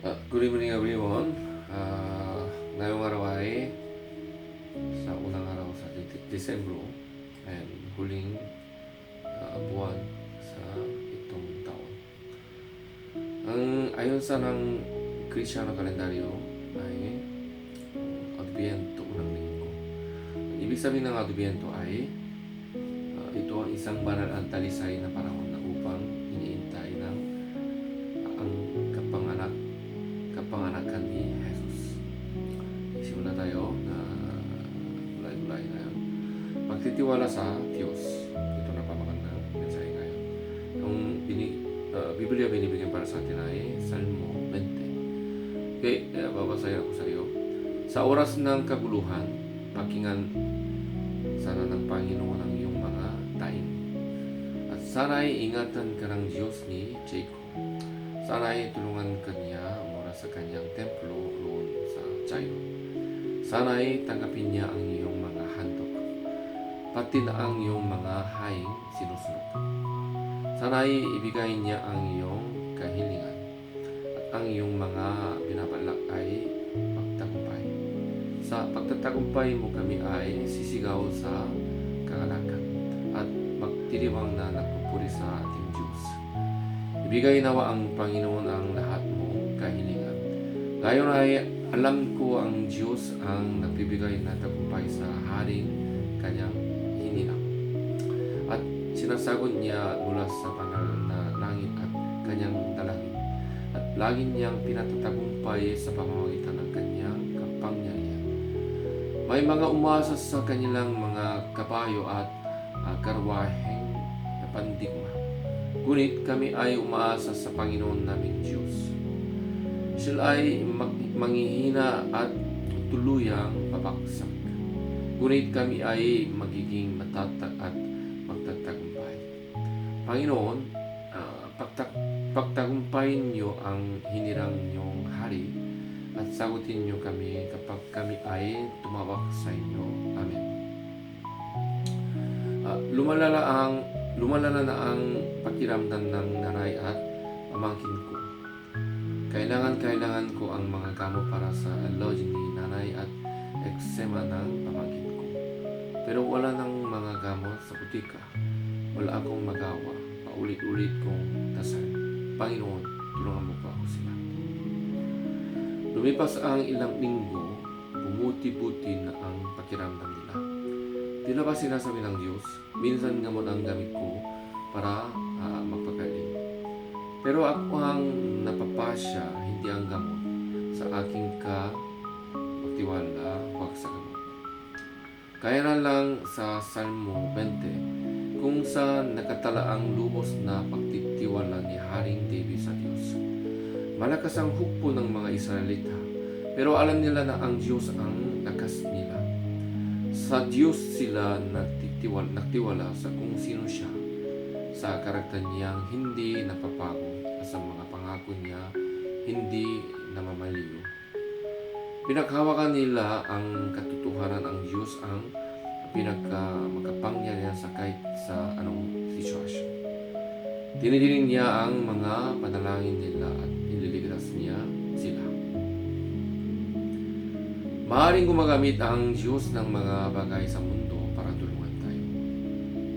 Uh, good evening everyone. Uh, ngayong araw ay sa unang araw sa De- Desembro and huling uh, buwan sa itong taon. Ang ayon sa ng Kristiyano kalendaryo ay Adviento unang linggo. Ang ibig sabihin ng Adviento ay uh, ito ang isang banal at talisay na panahon Pagtitiwala sa Diyos. Ito na pamagandang mensahe ngayon. Yung bini, uh, Biblia binibigyan para sa atin ay Salmo 20. Okay, uh, babasahin ako sa iyo. Sa oras ng kaguluhan, pakinggan sana ng Panginoon ang iyong mga taing. At sana'y ingatan ka ng Diyos ni Jacob. Sana'y tulungan ka niya mula sa kanyang templo roon sa Zion. Sana'y tanggapin niya ang iyong mga handog, pati na ang iyong mga haing sinusunod. Sana'y ibigay niya ang iyong kahilingan, at ang iyong mga binabalak ay magtagumpay. Sa pagtatagumpay mo kami ay sisigaw sa kagalakan, at magtiriwang na nagpupuri sa ating Diyos. Ibigay nawa ang Panginoon ang lahat mong kahilingan. Ngayon ay alam ko ang Diyos ang nagbibigay na tagumpay sa haring kanyang hininang. At sinasagot niya mula sa banal na langit at kanyang dalangin. At lagi niyang pinatatagumpay sa pamamagitan ng kanyang kapangyarihan. May mga umasa sa kanilang mga kabayo at uh, karwaheng na pandigma. Ngunit kami ay umaasa sa Panginoon naming Diyos. Sila ay manghihina at tuluyang babaksak. Ngunit kami ay magiging matatag at magtatagumpay. Panginoon, uh, pagtak- pagtagumpayin niyo ang hinirang niyong hari at sagutin niyo kami kapag kami ay tumawag sa inyo. Amen. Ah, lumalala ang lumalala na ang pakiramdam ng nanay at pamangkin ko. Kailangan-kailangan ko ang mga gamot para sa allergy ni nanay at eczema ng. Pero wala nang mga gamot sa butika. Wala akong magawa. Paulit-ulit kong dasal. Panginoon, tulungan mo pa ako sila. Lumipas ang ilang linggo, bumuti-buti na ang pakiramdam nila. Tila ba sinasabi ng Diyos, minsan gamot ang gamit ko para ah, magpagaling. Pero ako ang napapasya, hindi ang gamot. Sa aking ka pagtiwala, huwag sa gamot. Kaya na lang sa Salmo 20, kung sa nakatala ang lubos na pagtitiwala ni Haring David sa Diyos. Malakas ang hukbo ng mga Israelita, pero alam nila na ang Diyos ang lakas nila. Sa Diyos sila nagtitiwala, nagtiwala sa kung sino siya, sa karakter niyang hindi napapago sa mga pangako niya hindi namamaliw. Pinaghawakan nila ang katotohanan ang Diyos ang pinagka makapangyarihan sa kahit sa anong sitwasyon. Tinidinig niya ang mga panalangin nila at ililigtas niya sila. Maaring gumagamit ang Diyos ng mga bagay sa mundo para tulungan tayo.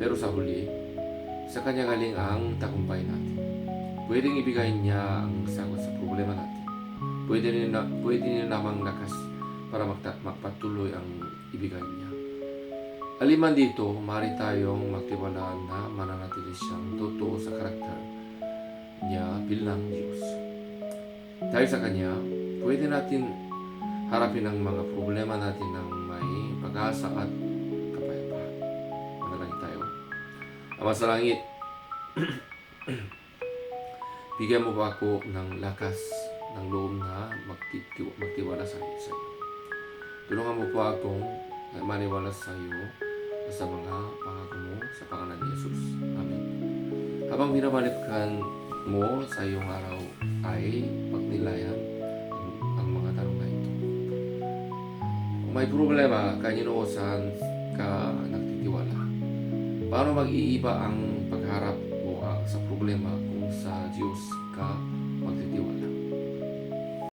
Pero sa huli, sa Kanya galing ang tagumpay natin. Pwedeng ibigay niya ang sagot sa problema natin. Pwede niya, pwede niya namang lakas para magta- magpatuloy ang ibigay niya. Aliman dito, maaari tayong magtiwala na mananatili siyang totoo sa karakter niya bilang Diyos. Dahil sa Kanya, pwede natin harapin ang mga problema natin ng may pag-asa at kapayapaan. Manalangin tayo. Ama sa langit, bigyan mo ba ako ng lakas ng loob na magtitiw- magtiwala sa iyo. Tulungan mo po akong maniwala sa iyo sa mga pangako mo sa pangalan ni Jesus. Amen. Habang binabalikan mo sa iyong araw ay pagnilayan ang, ang mga tanong na ito. Kung may problema, kanino ka nagtitiwala? Paano mag-iiba ang pagharap mo ah, sa problema kung sa Diyos ka magtitiwala?